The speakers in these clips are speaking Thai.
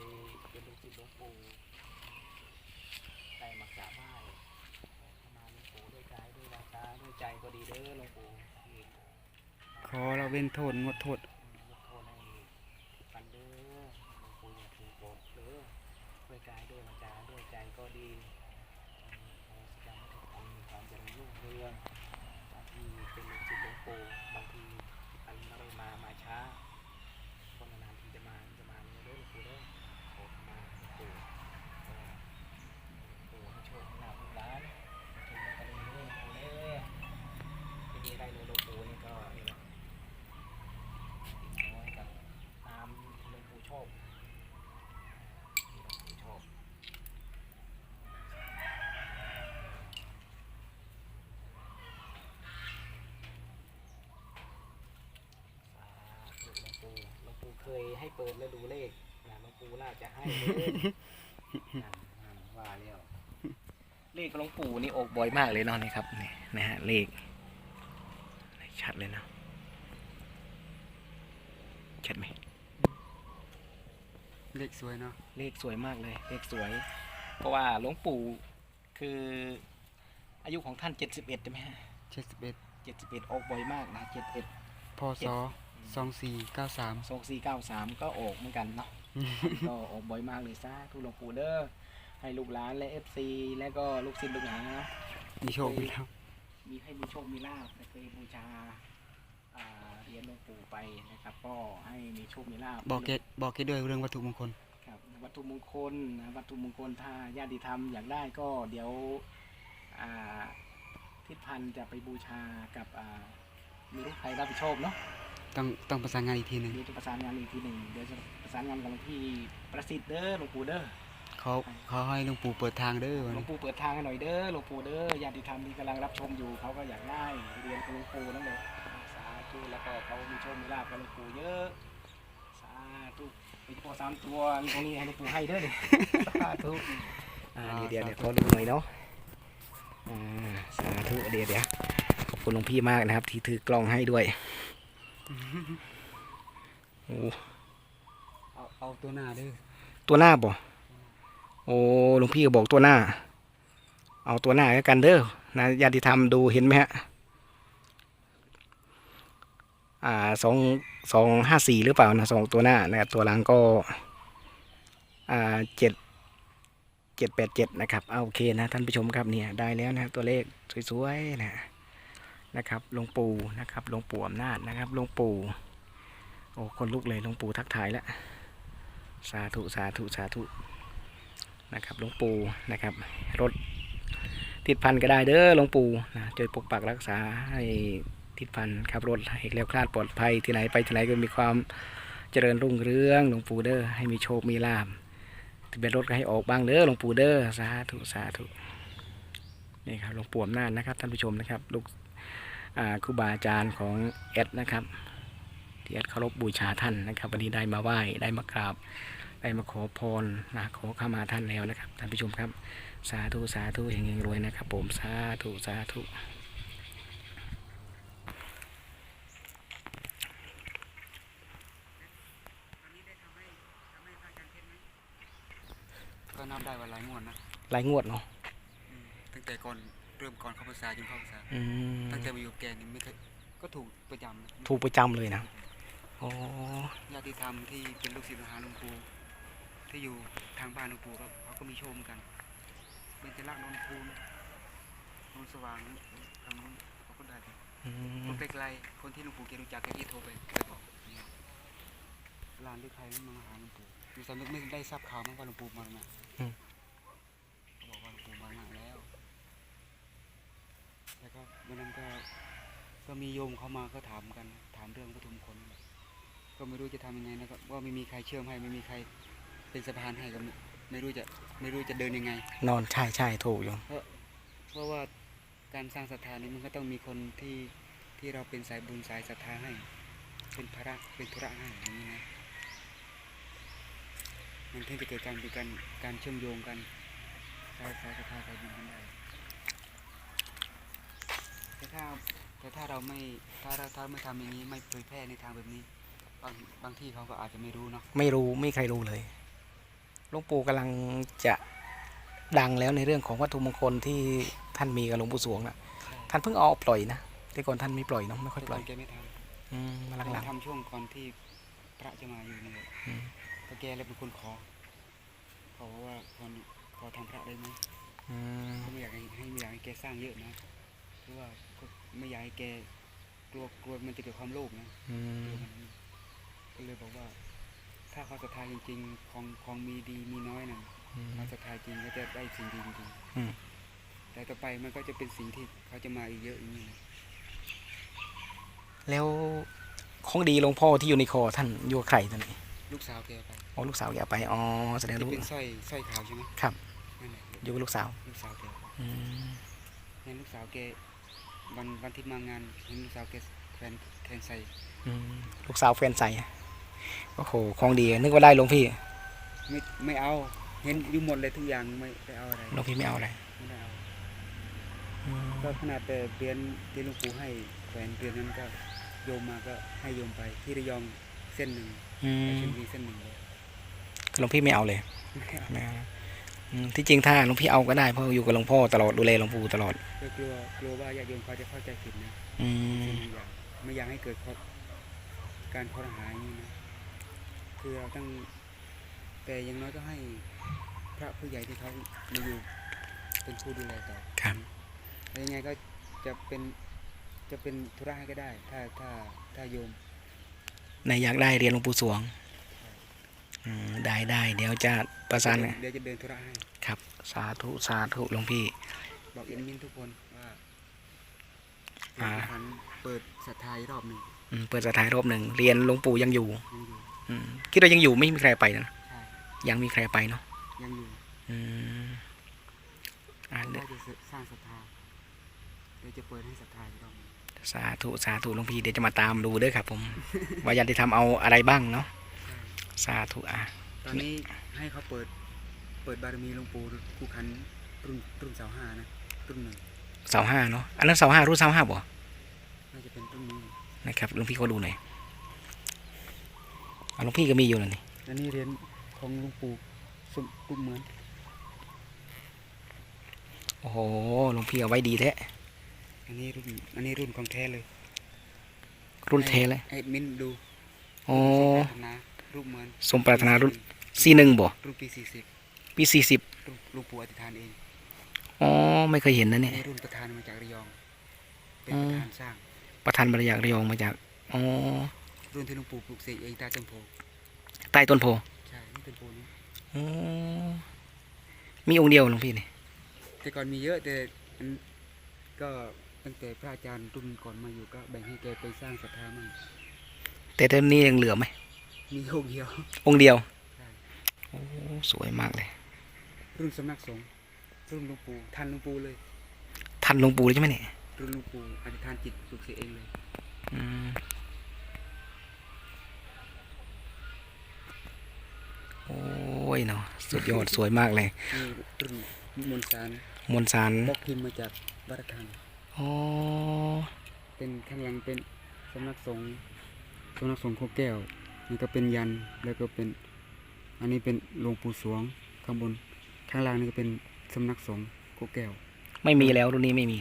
ยเป็นลูกศิษย์หลวงปู่ได้มากราบไหว้ขอขมาหลวงปู่ด้วยกายด้วยวาจาด้วยใจก็ดีเด้อหลวงปู่ที่ขอเราเว้นโทษงดโทษยกโทษให้ปันเด้อหลวงปู่อย่าถือโกรธเด้อด้วยกายด้วยวาจาด้วยใจก็ดีขอแสดงให้ทุกคนมีความเจริญรุ่งเรืองบางทีเป็นลูกศิษย์หลวงปู่บางทีอันไม่ได้มามาช้า คนนานๆทีจะมาจะมาเนี่ยเด้อหลวงปู่เด้อขอขมาหลวงปู่ก็หลวงปู่ให้โชคให้ลาภลูกหลานให้ถูกลอตเตอรี่เด้อหลวงปู่เด้อไม่มีอะไรเลยหลวงปู่นี่ก็นี่แหละน้อยกับตามหลวงปู่ชอบที่หลวงปู่ชอบสาธุหลวงปู่หลวงปู่ เคยให้เปิดแล้วดูเลขนะหลวงปู่น่าจะให้เลยนั่นนั่นว่าแล้วเลขหลวงปู่นี่ออกบ่อยมากเลยเนาะนี่ครับนี่นะฮะเลขชัดเลยเนาะชัดไหมเล็กสวยเนาะเลขสวยมากเลย เลขสวย เพราะว่าหลวงปู่คืออายุของท่าน71ใช่ไหมฮะเจ็ดสิบเอ็ด71ออกบ่อยมากนะ71พศ สองสี่เก้าสาม2493ก็ออกเหมือนกันเนาะ ก็ออกบ่อยมากเลยซะทุกหลวงปู่เด้อให้ลูกหลานและ FC และก็ลูกศิษย์ลูกหานะ มีโชคมีลาภมีให้มีโชคมีลาภเคยบูชาอ่าเหรียนหลวงปู่ไปนะครับ ก็ให้มีโชคมีลาภบอกเกตบอกเกตด้วยเรื่องวัตถุมงคล ครับวัตถุมงคลนะวัตถุมงคลถ้าญาติธรรมอยากได้ก็เดี๋ยวอ่าทิศพันธ์จะไปบูชากับอ่ามีลูกใครรับผิดชอบเนาะ ต้องต้องประสานงานอีกทีหนึ่งเดี๋ยวจะประสานงานอีกทีหนึ่งเดี๋ยวจะประสานงานกับหลวงพี่ประสิทธิ์เด้อหลวงปู่เด้อเขาเขาให้หลวงปู่เปิดทางเด้อวันหลวนี้งปู่เปิดทางให้หน่อยเด้อหลวงปู่เด้อญาติธรรมที่กำลังรับชมอยู่เขาก็อยากได้เรียนกับหลวงปู่นั่นแหละสาธุแล้วก็เขามีโชคมีลาภกับหลวงปู่เยอะสาธุมีพอสามตัวตรงนี้ให้หลวงปู่ให้เด้อเลยสาธุอ่าเดี๋ยวเดี๋ยวขอดูหน่อยเนาะอ่าสาธุเดี๋ยวเดี๋ยวขอบคุณหลวงพี่มากนะครับ ที่ถือกล้องให้ด้วย โอ้เอาเอาตัวหน้าด้อตัวหน้าบ่โอ้หลวงพี่ก็บอกตัวหน้า เอาตัวหน้ากันเด้อนะญาติธรรมดูเห็นไหมฮะอ่าสองสองห้าสี่หรือเปล่านะสองตัวหน้านะครับตัวหลังก็อ่าเจ็ดเจ็ดแปดเจ็ดนะครับเอาโอเคนะท่านผู้ชมครับเนี่ยได้แล้วนะตัวเลขสวยๆนะ นะครับหลวงปู่นะครับหลวงปู่อำนาจนะครับหลวงปู่โอ้คนลุกเลยหลวงปู่ทักทายแล้วสาธุสาธุสาธุนะครับหลวงปู่นะครับรถติดพันก็ได้เด้อหลวงปู่นะช่วยปกปักรักษาให้ติดพันขับรถให้เร็วคลาดปลอดภัยที่ไหนไปที่ไหนก็มีความเจริญรุ่งเรืองหลวงปู่เด้อให้มีโชคมีลาภทะเบียนรถก็ให้ออกบ้างเด้อหลวงปู่เด้อสาธุสาธุ นี่ครับหลวงปู่อำนาจนะครับท่านผู้ชมนะครับลูกอ่าครูบาอาจารย์ของแอดนะครับที่แอดเคารพบูชาท่านนะครับ วันนี้ได้มาไหว้ได้มากราบได้มาขอพรนะขอเข้ามาท่านแล้วนะครับท่านผู้ชมครับ สาธุสาธุเฮงๆรวยนะครับ ผมสาธุสาธุก็นับได้ว่าหลายงวดนะหลายงวดเนาะอืม ตั้งแต่ก่อนเริ่มก่อนเข้าภาษาจนเข้าภาษาอืมตั้งแต่มาอยู่กับแกนี่ไม่เคยก็ถูกประจำนะถูกประจำเลยนะอ๋อญาติธรรมที่เป็นลูกศิษย์ลูกหาหลวงปู่ที่อยู่ทางบ้านหลวงปู่ก็เขาก็มีโชมกันเป็นจรักษ์นนทูลนนสว่างทางนู้นเขาก็ได้กันอืมคนไกลๆคนที่หลวงปู่แกรู้จักแกที่โทรไปไปบอกเนี่ยหลานหรือใครไม่มาหาหลวงปู่ดูสำนึกไม่ได้ทราบข่าวมั้งว่าหลวงปู่มาแล้วเขาบอกว่าหลวงปู่มาแล้วแล้ วก็วันนั้นก็ก็มีโยมเขามาก็ถามกัน ถามเรื่องปฐุมคน ก็ไม่รู้จะทำยังไงนะครับว่าไม่มีใครเชื่อมให้ไม่มีใครเป็นสะพานให้ก็ไม่ไม่รู้จะไม่รู้จะเดินยังไง นอนใช่ใช่ถูกอยู่เพราะว่าการสร้างศรัทธานี้มันก็ต้องมีคนที่ที่เราเป็นสายบุญสายศรัทธาให้ เป็นภาระเป็นธุระให้อย่างนี้นะมันถึงจะเกิดการเป็นการการเชื่อมโยงกันสายสายศรัทธาสายบุญกันได้ แต่ถ้าแต่ถ้าเราไม่ถ้าเราถ้าไม่ทำอย่างนี้ไม่เผยแพร่ในทางแบบนี้ บางบางที่เขาก็อาจจะไม่รู้เนาะไม่รู้ไม่ใครรู้เลยบหลวงปู่กำลังจะดังแล้วในเรื่องของวัตถุมงคลที่ท่านมีกับหลวงปู่สวงอะใช่ท่านเพิ่งเอาปล่อยนะแต่ก่อนท่านไม่ปล่อยเนาะไม่ค่อยแต่ปล่ก่ออยนแกไม่ทำอืมมาหลังทำช่วงก่อนที่พระจะมาอยู่นี่แหละๆอืมก็แกเลยเป็นคนขอขอว่าขอขอทำพระได้ไหมอืม ก็ไม่อยากให้ให้ไม่อยากให้แกสร้างเยอะนะ เพราะว่าก็ไม่อยากให้แกกลัวกลัวมันจะเกิดความโลภนะอืมกลัวมันก็เลยบอกว่า ถ้าเขาศรัทธาจริงๆ ของของมีดีมีน้อยนะอืม เขาศรัทธาจริงก็จะได้สิ่งดีจริงอืมๆแต่ต่อไปมันก็จะเป็นสิ่งที่เขาจะมาอีกเยอะอย่างนี้นะแล้วของดีหลวงพ่อที่อยู่ในคอท่านอยู่กับใครตอนนี้ลูกสาวแกไปอ๋อลูกสาวแกเอาไปอ๋อแสดงที่ลูกเป็นสร้อยสร้อยขาวใช่ไหมครับ นั่นแหละอยู่กับลูกสาวลูกสาวแกไปอืมเห็นลูกสาวแก วันวันที่มางานเห็นลูกสาวแกแฟนแทนใส่อืมลูกสาวแฟนใส่โอ้โหของดีนึกว่าได้หลวงพี่ไม่ไม่เอา เห็นอยู่หมดเลยทุกอย่างไม่ได้เอาอะไรหลวงพี่ไม่เอาอะไรไม่ได้เอาอืมก็ขนาดแต่เหรียนที่หลวงปู่ให้แขวนเหรียนนั้นก็โยมมาก็ให้โยมไปที่ระยองเส้นหนึ่งอืไปมชลบุรีเส้นหนึ่งเลยหลวงพี่ไม่เอาเลยไม่เอาไม่เอาอืม ที่จริงถ้าหลวงพี่เอาก็ได้เพราะอยู่กับหลวงพ่อตลอดดูแลหลวงปู่ตลอดก็กลัวกลัวว่าญาติโยมเขาจะเข้าใจผิดนะอืมไม่อยากไม่อยากให้เกิดข้อการข้อหาอย่างนี้นะคือเราต้องแต่อย่างน้อยก็ให้พระผู้ใหญ่ที่เขามาอยู่เป็นผู้ดูแลต่อครับแล้วยังไงก็จะเป็นจะเป็นธุระให้ก็ได้ ถ้าถ้าถ้าโยมในอยากได้เรียนหลวงปู่สวงอืม ได้ได้เดี๋ยวจะประสานเดี๋ยวเดี๋ยวจะเดินธุระให้ครับ สาธุสาธุหลวงพี่ บอกเอ็นมินทุกคนว่าอ่าพันเปิดศรัทธาอีกรอบหนึ่งอืมเปิดสถานรอบหนึ่งเรียนหลวงปู่ยังอยู่ยังอยู่อืมคิดว่ายังอยู่ไม่มีใครไปนะใช่ยังมีใครไปเนาะยังอยู่อืมอ่าเดี๋ได้ยวจะสร้างศรัทธาเดี๋ยวจะเปิดให้ศรัทธาอีกรอบหนึ่งสาธุสาธุหลวงพี่เดี๋ยวจะมาตามดูเด้อครับ ผมว่ายันที่ทำเอาอะไรบ้างเนาะใช่ สาธุอะตอนนี้ให้เขาเปิด เปิดบารมีหลวงปู่คู่ขันรุ่นรุ่นเสาห้านะรุ่นหนึ่งเสาห้าเนาะอันนั้นเสาห้ารู้เสาห้าบ่น่าจะเป็นรุ่นนี้นะครับหลวงพี่เขาดูหน่อยอะหลวงพี่ก็มีอยู่นะนี่อันนี้เหรียนของหลวงปู่สมกุมเหมือนโอ้โหหลวงพี่เอาไว้ดีแท้อันนี้รุ่นอันนี้รุ่นของแท้เลย รุ่นเทเลยให้มินดูโอ้สมป รารถนารูปเหมือนสมปรารถนารุ่นซีหนึ่งบ่รุ่นปีสี่สิบปีสี่สิบรุ่นหลวงปู่อธิษฐานเองอ๋อไม่เคยเห็นนะอันเนี่ยนี้รุ่นประธานมาจากระยอง เป็นอ๋ปอระธานสร้าง ประธานบริยากระยองมาจากอ๋อรุ่นที่หลวงปู่ปลูกเสกเองใต้ต้นโพใต้ต้นโพใช่นี่ต้นโพนี้อ๋อมีองค์เดียวหลวงพี่นี่แต่ก่อนมีเยอะแต่อันก็ตั้งแต่พระอาจารย์รุ่นก่อนมาอยู่ก็แบ่งให้แกไปสร้างศรัทธามั่งแต่ตอนนี้ยังเหลือไหม มีองค์เดียวองค์เดียวใช่โอ้สวยมากเลย รุ่นสำนักสงฆ์รุ่นหลวงปู่ทันหลวงปู่เลยทันหลวงปู่เลยใช่ไหมเนี่ยรุ่นหลวงปู่อธิษฐานจิตปลุกเสกเองเลยอืมโอ้ยเนาะสุดยอด สวยมากเลยนี่รุ่นมนต์สารมวลสารบล็อกพิมพ์มาจากวัดธรรมอ๋อเป็นข้างหลังเป็นสำนักสงฆ์สำนักสงฆ์โคแก้ว นี่ก็เป็นยันแล้วก็เป็น อันนี้เป็นหลวงปู่สวงข้างบน ข้างล่างนี่ก็เป็นสำนักสงฆ์โคแก้ว ไม่มีแล้วรุ่นนี้ไม่มี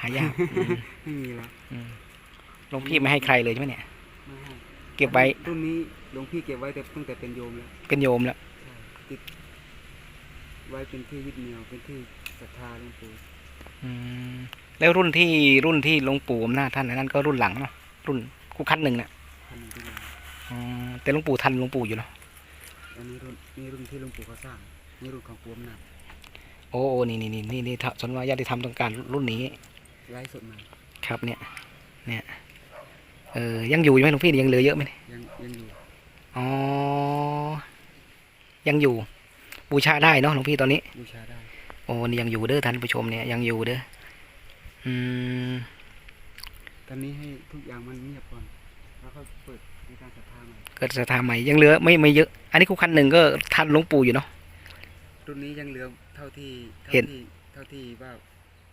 หายากอืมไม่มีละอืมหลวงพี่ไม่ให้ใครเลยใช่ไหมเนี่ยไม่ให้เก็บไว้รุ่นนี้หลวงพี่เก็บไว้แต่ตั้งแต่เป็นโยมแล้วเป็นโยมแล้วใช่ติดไว้เป็นที่ยึดเหนี่ยวเป็นที่ศรัทธาหลวงปู่อืมแล้วรุ่นที่รุ่นที่หลวงปู่อำนาจท่านอันนั้นก็รุ่นหลังเนาะรุ่นคู่คัดหนึ่งเนี่ยท่านเป็นอ๋อ แต่หลวงปู่ทันหลวงปู่อยู่เนาะอันนี้รุ่นนี่รุ่นที่หลวงปู่เขาสร้างนี่รุ่นของปู่อำนาจโอ้โอ้นี่นี่นี่นี่นี่ถ้าสนว่าญาติธรรมต้องการรุ่นนี้ไร้สดใหม่ครับเนี่ยเนี่ยเออยังอยู่ใช่ไหมหลวงพี่ยังเหลือเยอะไหมเนี่ยยังยังอยู่อ๋อยังอยู่ บูชาได้เนาะหลวงพี่ตอนนี้บูชาได้โอ้นี่ยังอยู่เด้อท่านผู้ชมเนี่ยยังอยู่เด้ออืมตอนนี้ให้ทุกอย่างมันเงียบก่อนแล้วก็เปิด ในการศรัทธาใหม่เกิดศรัทธาใหม่ยังเหลือไม่ไม่เยอะ อันนี้คู่คันหนึ่งก็ทันหลวงปู่อยู่เนาะรุ่นนี้ยังเหลือเท่าที่เท่าเห็นที่เท่าที่ว่า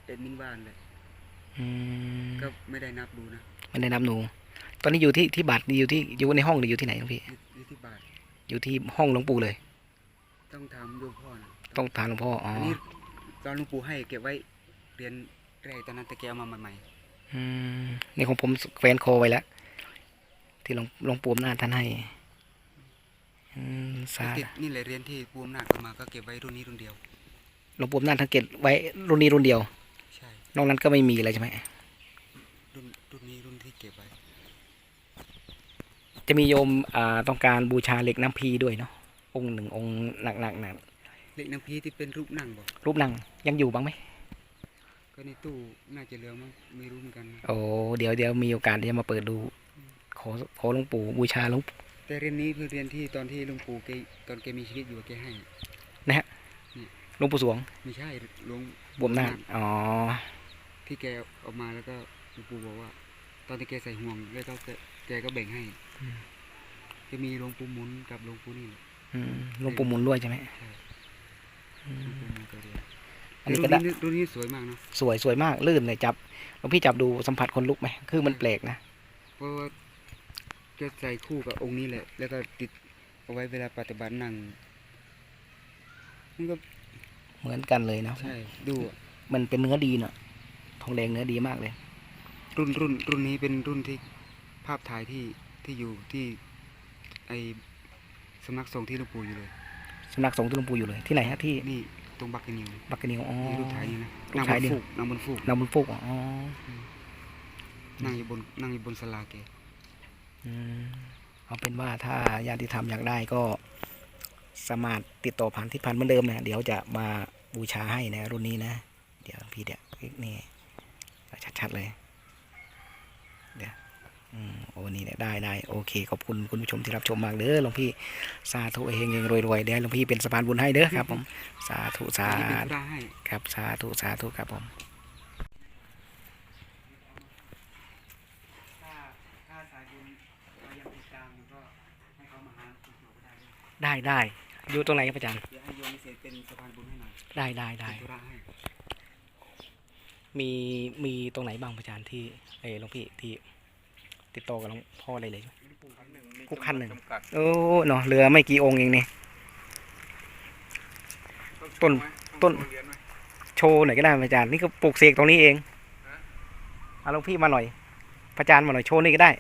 เอ็ดมินว่านเลยอืมก็ไม่ได้นับดูนะไม่ได้นับหนูตอนนี้อยู่ที่ที่บัตรอยู่ที่อยู่ในห้องหรืออยู่ที่ไหนหลวงพี่อยู่อยู่ที่บาทอยู่ที่ห้องหลวงปู่เลยถต้องถามโยมพ่อนะต้องถามหลวงพ่ออ๋ออันนี้ตอนหลวงปู่ให้เก็บไว้เรียนแรกตอนนั้นแต่แกเอามาใหม่อืมนี่ของผมแขวนคอไว้แล้ว ที่หลวงหลวงปู่อำนาจท่านให้อืมๆสาติดนี่แหละเรียนที่ปู่อำนาจเอามาก็เก็บไว้รุ่นนี้รุ่นเดียว หลวงปู่อำนาจท่านเก็บไว้รุ่นนี้รุ่นเดียว ใช่ นอกนั้นก็ไม่มีเลยใช่ไหมรุ่นรุ่นนี้รุ่นที่เก็บไว้ จะมีโยมอ่าต้องการบูชาเหล็กน้ำพีด้วยเนาะองค์หนึ่งองค์หนักหนักๆหนักเล็กน้ำพีที่เป็นรูปนั่งบอกรูปนั่งยังอยู่บ้างไหมก็ในตู้น่าจะเหลือมั้งไม่รู้เหมือนกันนะ โอ้เดี๋ยวเดี๋ยวมีโอกาสที่จะมาเปิดดูข อขอหลวงปู่บูชาหลวงปู่แต่เรียนนี้คือเรียนที่ตอนที่หลวงปู่แกตอนแกมีชีวิตอยู่แกให้หลวงปู่สวงไม่ใช่หลวงบวมนาจอ๋อที่แกเออกมาแล้วก็หลวงปู่บอกว่า ตอนที่แกใส่ห่วงแล้วก็แกแกก็แบ่งให้จะมีหลวงปู่หมุนกับหลวงปู่นี่แหละอืมหลวงปู่หมุนด้วยใช่ไหมใช่อืหลวมงปู่หมุนก็เรียนอันนี้รุ่ก็นได้นี้รุ่นนี้สวยมากเนาะสวยสวยมากลื่นเลยจับหลวงพี่จับดูสัมผัสคนลุกไหมคือมันแปลกนะเพราะว่า แกใส่คู่กับองค์นี้แหละ แล้วก็ติดเอาไว้เวลาปฏิบัตินั่งมันก็เหมือนกันเลยนะใช่ดูอะมันเป็นเนื้อดีเนาะทองแดงเนื้อดีมากเลย รุ่นรุ่นรุ่นนี้เป็นรุ่นที่ภาพถ่ายที่ที่อยู่ที่ไอสำนักสงฆ์ที่หลวงปู่อยู่เลยสำนักสงฆ์ที่หลวงปู่อยู่เลย ที่ไหนฮะที่นี่ตรงบักกะนิวบักกะนิวอ๋อนี่รูปถ่ายนี่นะรูปนั่งบถ่ายนนี่ฟูกนั่งบนฟูกนำบุญฟุกอ๋อนั่งอยู่บนนั่งอยู่บนสลาแกอืม เอาเป็นว่าถ้าญาติธรรมอยากได้ก็สามารถติดต่อผ่านที่พันเหมือนเดิมนะเดี๋ยวจะมาบูชาให้นะรุ่นนี้นะ เดี๋ยวพี่เดี๋ยวนี่ชัดๆเลย เดี๋ยวอืมโอ้นี่เนี่ยได้ได้โอเคขอบคุณคุณผู้ชมที่รับชมมากเด้อหลวงพี่สาธุเฮงเฮงรวยรวยๆเด้อหลวงพี่เป็นสะพานบุญให้เด้อครับผมสาธุสาอันนี้เป็นธุพระให้ครับสาธุสาธุครับผม ถ้าถ้าสายบุญ เรายังติดตามก็ให้เขามาหาคุณหมอก็ได้ด้วยได้ได้อยู่ตรงไหนครับอาจารย์ เดี๋ยวให้โยมเสร็จเป็นสะพานบุญให้หน่อยได้ได้ได้ เป็นธุระให้มีมีตรงไหนบ้างอาจารย์ที่เออหลวงพี่ที่ติดต่อกับหลวงพ่อได้เลยคุกคันหนึ่งโอ้เนาะเหลือไม่กี่องค์เองนี่ ต้นต้นโชว์หน่อยก็ได้อาจารย์นี่ก็ปลูกเสกตรงนี้เองเอาหลวงพี่มาหน่อยพระอาจารย์มาหน่อยโชว์นี่ก็ได้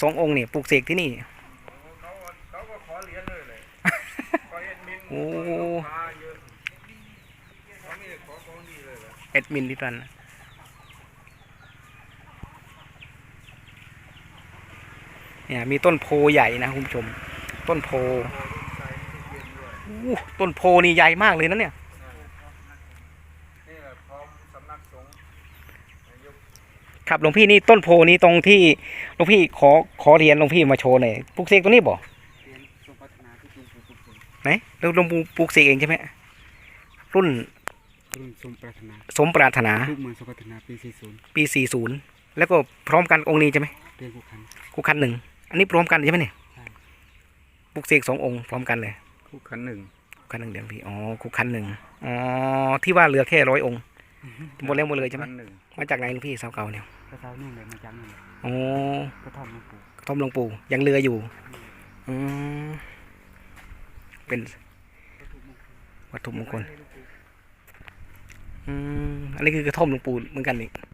สององค์นี่ปลูกเสกที่นี่เขาเขาก็ขอเหรียญเลยเลยขอเอ็ดมินโอ้พาเยอะเขานี่ขอของดีเลยเหรอเอ็ดมินดิตันเนี่ยมีต้นโพใหญ่นะคุณผู้ชม ต้นโพโอ้ลูกใส่เย็นด้วยอู้ต้นโพนี่ใหญ่มากเลยนะเนี่ย นี่แหละพร้อมสำนักสงฆ์นายก ครับหลวงพี่นี่ต้นโพนี้ตรงที่หลวงพี่ขอขอเรียนหลวงพี่มาโชว์หน่อยปลูกเสกตรงนี้บ่เรียนทรงพัฒนาที่กรุงปู่ปุกเสกไหนแล้วหลวงปู่ปลูกเสกเองใช่ไหมรุ่นรุ่นทรงปรารถนาสมปรารถนารูปเหมือนทรงพัฒนาปี40ปี 40 แล้วก็พร้อมกันองค์นี้ใช่ไหมเรียนคู่คันคู่คันหนึ่งอันนี้พร้อมกันใช่ไหมเนี่ยใช่ปลูกเสกสององค์พร้อมกันเลยคู่ขันหนึ่งคู่คันหนึ่งเดี๋ยวพี่อ๋อคู่คันหนึ่งอ๋อที่ว่าเหลือแค่ร้อยองค์ หมดแล้วหมดเลยใช่ไหมขันหนึ่งมาจากไหนหลวงพี่สาวเก่าเนี่ยกระเช้านี่เลยมาจากนี่เลยอ๋อกระท่อมหลวงปู่กระท่อมหลวงปู่ยังเรืออยู่อืมเป็นวัตถุมงคลอืมอันนี้คือกระท่อมหลวงปู่เหมือนกันนี่กระ